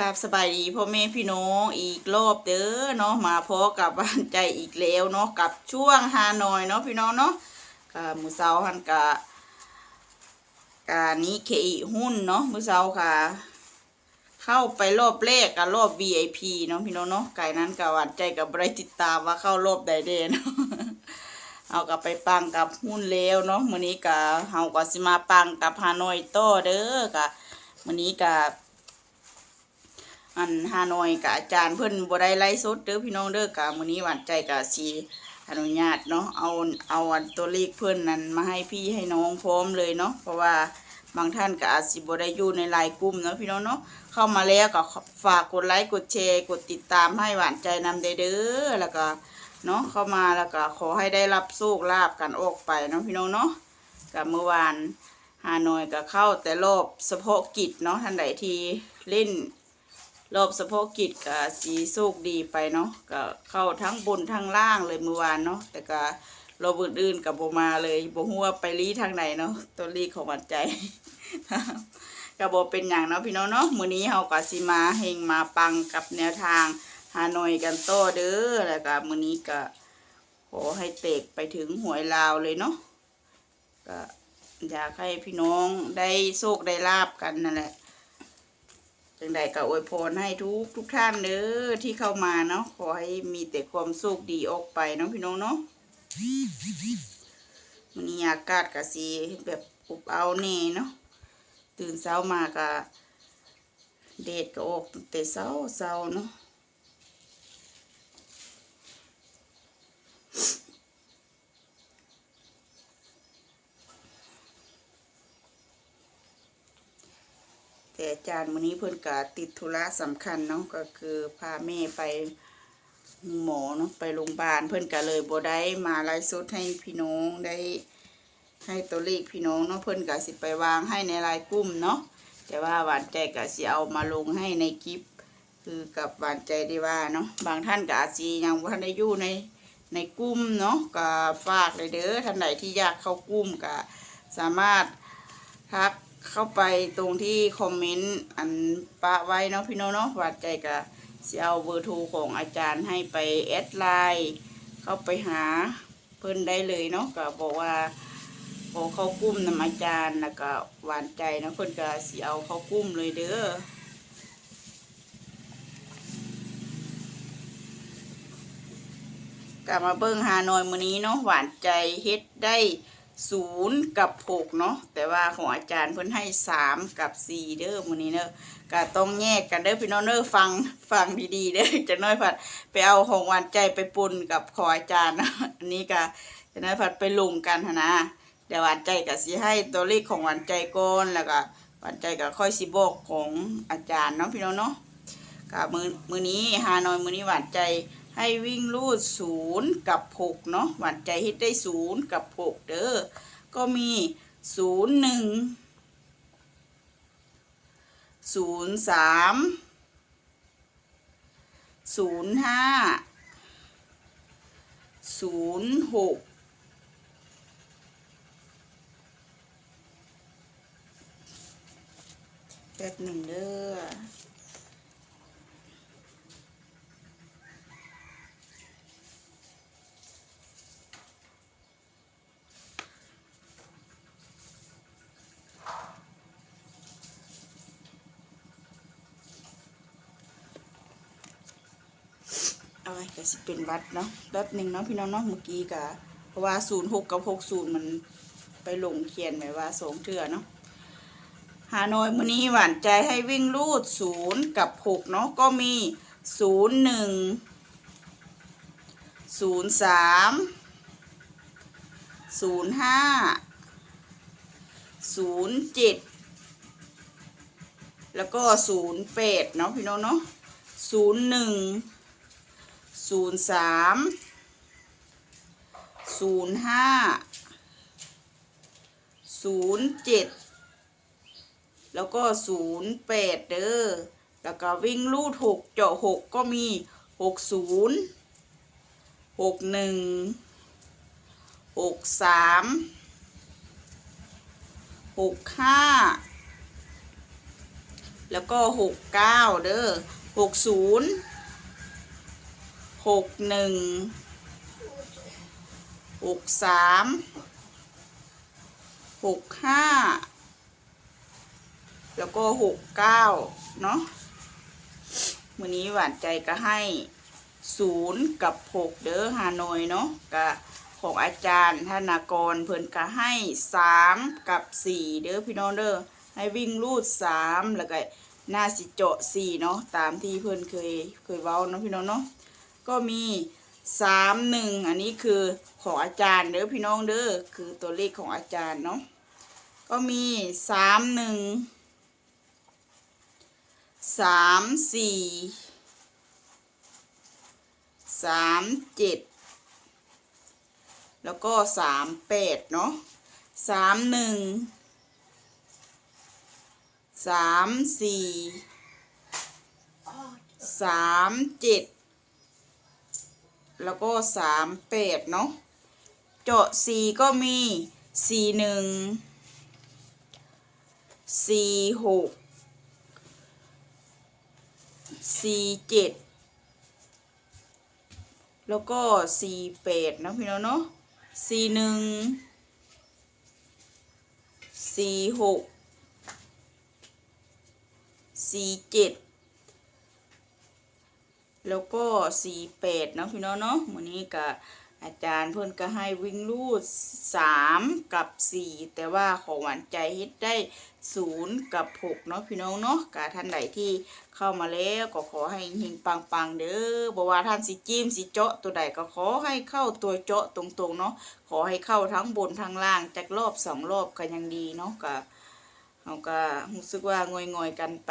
กับสบายดีพ่อแม่พี่น้องอีกรอบเด้อเนาะมาพอกับบ้านใจอีกแล้วเนาะกับช่วงฮานอยเนาะพี่น้องเนาะกับมือเสาหันกะกานี้เคอีหุ้นเนาะมือเสาค่ะ เข้าไปรอบแรกกับรอบ VIP เนาะพี่น้องเนาะไก่นั้นกับหวานใจกับบริติดตามว่าเข้ารอบใดเดนเอากลับไปปังกับหุ้นแล้วเนาะมื้อนี้กะเฮาก็สิมาปังกับฮานอยโต้เด้อกะมื้อนี้กะ อันฮานอยกับอาจารย์เพิ่นบ่ได้ไล่สดเด้อพี่น้องเด้อกะมื้อนี้หวานใจกะสิอนุญาตเนาะเอาเอาอันตัวเลขเพิ่อนนั้นมาให้พี่ให้น้องพร้อมเลยเนาะเพราะว่าบางท่านก็อาจสิบได้อยู่ในไลน์กลุ่มเนาะพี่น้องเนาะเข้ามาแล้วก็ฝากกดไลค์กดแชร์กดติดตามให้หวานใจนำได้เด้อแล้วก็เนาะเข้ามาแล้วก็ขอให้ได้รับโชคลาภกันออกไปเนาะพี่น้องเนาะกับเมื่อวานฮานอยก็เข้าแต่รอบเฉพาะกิจเนาะท่านใดที่เล่น รอบสะโพกกิจก็สีโชคดีไปเนาะก็เข้าทั้งบนทั้งล่างเลยเมื่อวานเนาะแต่ก็รอบอื่นๆกับโบมาเลยโบหัวไปรีทางไหนเนาะตัวรีของหวันใจก็บโบเป็นอย่างเนาะพี่น้องเนาะมื้อนี้เฮาก็สิมาเฮงมาปังกับแนวทางฮานอยกันโตเด้อแล้วก็มื้อนี้ก็ขอให้เตกไปถึงหวยลาวเลยเนาะก็อยากให้พี่น้องได้โชคได้ลาบกันนั่นแหละ จังใดก็อวยพรให้ทุกทุกท่านเด้อที่เข้ามาเนาะขอให้มีแต่ความสุขดีออกไปเนาะพี่น้องเนาะมันนี้อากาศก็สีแบบอบเอาเน่เนาะตื่นเช้ามาก็เดดก็ออกแต่เช้าเช้าเนาะ แต่อาจารย์วันนี้เพิ่อนก็ติดธุระสำคัญเนาะก็คือพาแม่ไปหมอเนาะไปโรงพยาบาลเพิ่อนก็เลยบได้มาไลฟ์สดให้พี่น้องได้ให้ตัวเลขพี่น้องเนาะเพิ่อนก็สิไปวางให้ในไลน์กลุ่มเนาะแต่ว่าหวานใจก็สิเอามาลงให้ในคลิป คือกับหวานใจได้ว่าเนาะบางท่านกาสิยังบ่ทันได้อยู่ในในกลุ่มเนาะก็ฝากเลยเด้อท่านไหนที่อยากเข้ากลุ่มก็สามารถทัก เข้าไปตรงที่คอมเมนต์อันปะไว้เนาะพี่น้องเนาะหวานใจก็สิเอาเบอร์โทรของอาจารย์ให้ไปแอดไลน์เข้าไปหาเพิ่นได้เลยเนาะก็บอกว่าโอเข้ากลุ่มนำอาจารย์แล้วก็หวานใจเนาะเพิ่นก็สิเอาเข้ากลุ่มเลยเด้อกลับมาเบิ้งฮาหน่อยมื้อนี้เนาะหวานใจเฮ็ดได้ ศูนย์กับหกเนาะแต่ว่าของอาจารย์เพิ่นให้สามกับสี่เด้อมื้อนี้เนอะก็ต้องแยกกันเด้อพี่น้องเด้อฟังฟังดีๆเด้อจะน้อยผัดไปเอาของหวานใจไปปนกับของอาจารย์นะอันนี้ก็จะน้อยผัดไปลงกันนะเดี๋ยวหวานใจก็สิให้ตัวเลขของหวานใจก่อนแล้วก็หวานใจก็ค่อยสิบอกของอาจารย์เนาะพี่น้องเนาะกับมือมือนี้ฮานอยมือนี้หวานใจ ให้วิ่งลูดศูนย์กับหกเนาะหวานใจฮิตได้ศูนย์กับหกเด้อก็มีศูนย์หนึ่งศูนย์สามศูนย์ห้าศูนย์หกแป๊บหนึ่งเด้อ ก็สิเป็นวัดเนาะแป๊บหนึ่งเนาะพี่น้องเนาะเมื่อกี้กะเพราะว่าศูนย์หกกับหกศูนย์มันไปลงเขียนไว้ว่าสองเทื่อเนาะฮานอยมื้อนี้หวานใจให้วิ่งรูดศูนย์กับหกเนาะก็มีศูนย์หนึ่งศูนย์สามศูนย์ห้าศูนย์เจ็ดแล้วก็ศูนย์แปดเนาะพี่น้องเนาะศูนย์หนึ่ง ศูนย์สามศูนย์ห้าศูนย์เจ็ดแล้วก็ศูนย์แปดเด้อแล้วก็วิ่งลูดหกเจาะหกก็มีหกศูนย์หกหนึ่งหกสามหกห้าแล้วก็หกเก้าเด้อหกศูนย์ หกหนึ่งหกสามหกห้าแล้วก็หกเก้าเนาะมือนี้หวานใจก็ให้ศูนย์กับหกเด้อฮานอยเนาะก็ของอาจารย์ธนากรเพิ่นก็ให้สามกับสี่เด้อพี่น้องเด้อให้วิ่งรูดสามแล้วก็หน้าสิเจาะสี่เนาะตามที่เพิ่นเคยเคยเว้าเนาะพี่น้องเนาะ ก็มีสามหนึ่งอันนี้คือของอาจารย์เด้อพี่น้องเด้อคือตัวเลขของอาจารย์เนาะก็มีสามหนึ่งสามสี่สามเจ็ดแล้วก็สามแปดเนาะสามหนึ่งสามสี่สามเจ็ด แล้วก็สามแปดเนาะเจาะสี่ก็มีสี่หนึ่งสี่หกสี่เจ็ดแล้วก็สี่แปดนะพี่น้องเนาะสี่หนึ่งสี่หกสี่เจ็ด แล้วก็สี่แปดเนาะพี่น้องเนาะวันนี้ก็อาจารย์เพิ่นก็ให้วิ่งรูดสามกับสี่แต่ว่าของหวานใจเฮ็ดได้ศูนย์กับหกเนาะพี่น้องเนาะกาท่านใดที่เข้ามาแล้วก็ขอให้เฮงปังปังๆเด้อบอกว่าท่านสิจิ้มสิเจาะตัวใดก็ขอให้เข้าตัวเจาะตรงๆเนาะขอให้เข้าทั้งบนทั้งล่างจากรอบสองรอบก็ยังดีเนาะก็ เราก็รู้สึกว่างอยๆกันไป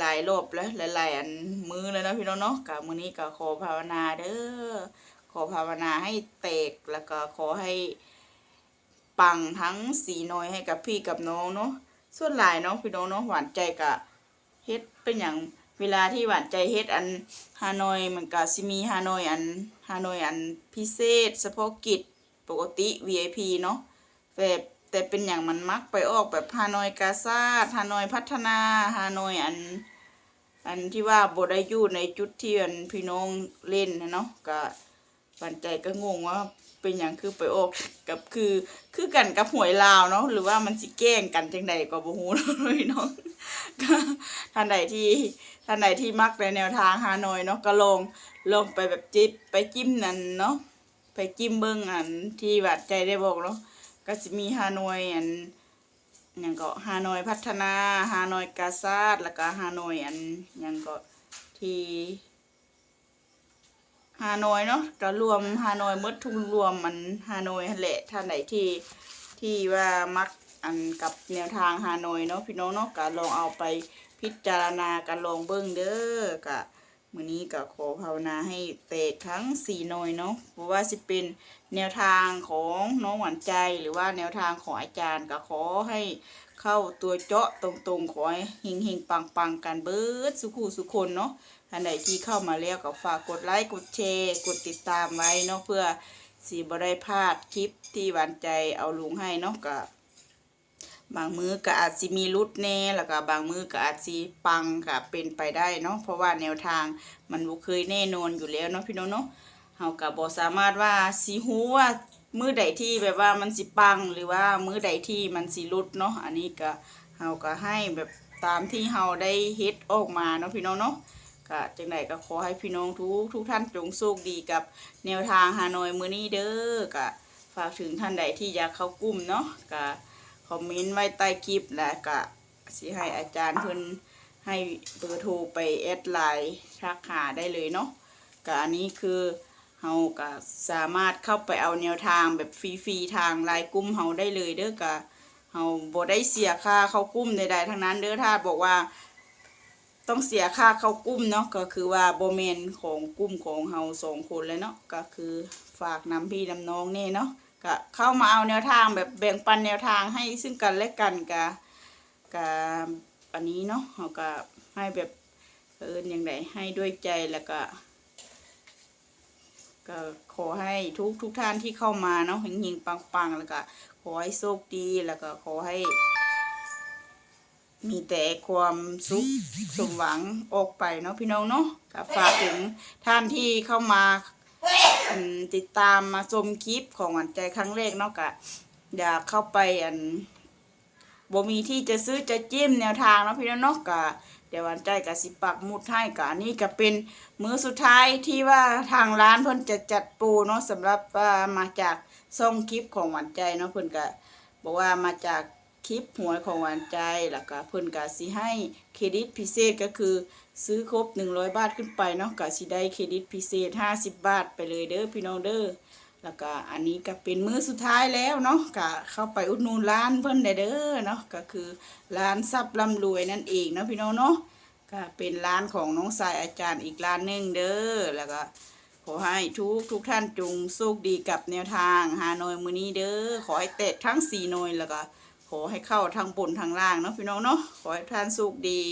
หลายๆรอบแล้วหลาย ๆ อันมือเลยเนะพี่น้องเนาะกะมื้อนี้ก็ขอภาวนาเด้อขอภาวนาให้เตกแล้วก็ขอให้ปังทั้งสีน้อยให้กับพี่กับน้องเนาะส่วนหลายเนาะพี่น้องเนาะหวานใจกะเฮ็ดเป็นอย่างเวลาที่หวานใจเฮ็ดอันฮานอยมันก็สิมีฮานอยอันฮานอยอันพิเศษเฉพาะกิจปกติ VIP เนาะแบบ แต่เป็นอย่างมันมักไปออกแบบฮานอยกาซาฮานอยพัฒนาฮานอยอัน อันที่ว่าบได้อยู่ในจุดที่อันพี่น้องเล่นนะเนาะก็ปันใจก็งงว่าเป็นอย่างคือไปออกกับคือคือกันกับหวยลาวเนาะหรือว่ามันสิแกล้งกันจังใดก็บ่ฮู้เนาะพี่น้องก็ท่านใดที่ท่านใดที่มักในแนวทางฮานอยเนาะก็ลองลองไปแบบจิบไปจิ้มนั่นเนาะไปจิ้มเบิ่งอันที่วัดใจได้บอกเนาะ ก็สิมีฮานอยอันอย่างก็ฮานอยพัฒนาฮานอยกาซาดแล้วก็ฮานอยอันอย่างก็ที่ฮานอยเนาะก็รวมฮานอยหมดทุกรวมมันฮานอยแหละท่านไหนที่ที่ว่ามักอันกับแนวทางฮานอยเนาะพี่น้องเนาะก็ลองเอาไปพิจารณากันลองเบิ่งเด้อก็ มื้อนี้ก็ขอภาวนาให้เตกทั้งสี่หน่อยเนาะเพราะว่าสิเป็นแนวทางของน้องหวานใจหรือว่าแนวทางของอาจารย์ก็ขอให้เข้าตัวเจาะตรงๆขอให้เฮงๆปังๆกันเบิดสุขุสุคนเนาะท่านใดที่เข้ามาแล้วก็ฝากกดไลค์กดแชร์กดติดตามไว้เนาะเพื่อสีบ่ได้พลาดคลิปที่หวานใจเอาลุงให้เนาะก็บ บางมือก็อาจสิมีรุดแน่แล้วก็บางมือก็อาจสิปังก็เป็นไปได้เนาะเพราะว่าแนวทางมันบ่เคยแน่นอนอยู่แล้วเนาะพี่น้องเนาะเฮาก็บ่สามารถว่าสิฮู้ว่ามือใดที่แบบว่ามันสิปังหรือว่ามือใดที่มันสิรุดเนาะอันนี้ก็เฮาก็ให้แบบตามที่เฮาได้เฮ็ดออกมาเนาะพี่น้องเนาะก็จังไดก็ขอให้พี่น้องทุกทุกท่านจงโชคดีกับแนวทางฮานอยมื้อนี้เด้อก็ฝากถึงท่านใดที่อยากเข้ากลุ่มเนาะก็ คอมเมนต์ไว้ใต้คลิปแล้วก็สิให้อาจารย์เพิ่นให้เบอร์โทรไปแอดไลน์ทักหาได้เลยเนาะก็อันนี้คือเฮาก็สามารถเข้าไปเอาแนวทางแบบฟรีๆทางไลน์กลุ่มเฮาได้เลยเด้อก็เฮาบ่ได้เสียค่าเข้ากลุ่มใดๆทั้งนั้นเด้อถ้าบอกว่า ต้องเสียค่าเข้ากลุ่มเนาะก็คือว่าโบเมนของกลุ่มของเฮาสองคนเลยเนาะก็คือฝากนำพี่นำน้องนี่เนาะ ก็เข้ามาเอาแนวทางแบบแบ่งปันแนวทางให้ซึ่งกันและกันกับกับอันนี้เนาะเฮาก็ให้แบบเอินอย่างไรให้ด้วยใจแล้วก็ ก็ขอให้ทุกทุกท่านที่เข้ามาเนาะหิงๆปังๆแล้วก็ขอให้โชคดีแล้วก็ขอให้ มีแต่ความสุขสมหวังออกไปเนาะพี่น้องเนาะก็ฝากถึงท่านที่เข้ามา อันติดตามมาชมคลิปของหวานใจครั้งแรกเนาะก็อยากเข้าไปอันบ่มีที่จะซื้อจะจิ้มแนวทางเนาะพี่น้องเนาะก็เดี๋ยวหวานใจกับสิปักหมุดให้ก็อันนี้ก็เป็นมื้อสุดท้ายที่ว่าทางร้านเพิ่นจะจัดปรเนาะสำหรับว่ามาจากซ่องคลิปของหวานใจเนาะเพิ่นก็บอกว่ามาจากคลิปหวยของหวานใจแล้วก็เพิ่นก็สิให้เครดิตพิเศษก็คือ ซื้อครบ 100 บาทขึ้นไปเนาะก็สิได้เครดิตพิเศษ 50 บาทไปเลยเด้อพี่น้องเด้อแล้วก็อันนี้ก็เป็นมื้อสุดท้ายแล้วเนาะก็เข้าไปอุดหนุนร้านเพิ่นได้เด้อเนาะก็คือร้านทรัพย์ร่ำรวยนั่นเองเนาะพี่น้องเนาะก็เป็นร้านของน้องสายอาจารย์อีกร้านหนึ่งเด้อแล้วก็ขอให้ทุกทุกท่านจงโชคดีกับแนวทางฮานอยมือนี้เด้อขอให้เตะทั้งสี่หน่วยแล้วก็ขอให้เข้าทางบนทางล่างเนาะพี่น้องเนาะขอให้ท่านโชคดี